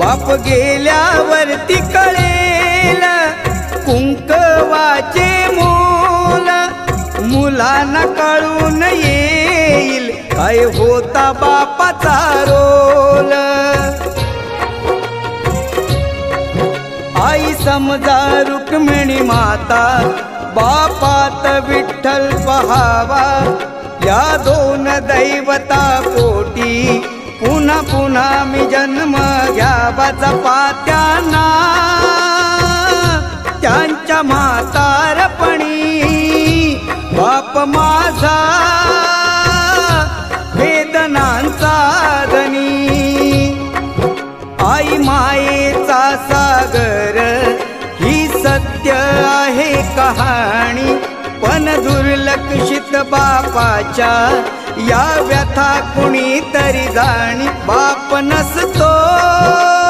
बाप गेल्यावरती कळेल. कुंकवाचे मोल मुलांना कळून येईल. काय होता बापाचा रोल? आई समजा रुक्मिणी माता बापात विठ्ठल पहावा. या दोन दैवता पोटी पुन्हा पुन्हा मी जन्म घ्यावा जपात्यांना त्यांच्या म्हातारपणी बाप माझा वेदनांचा धनी. आई मायेचा सागर ही सत्य आहे कहाणी. पण दुर्लक्षित बापाच्या या व्यथा कुणीतरी जाणी बाप नस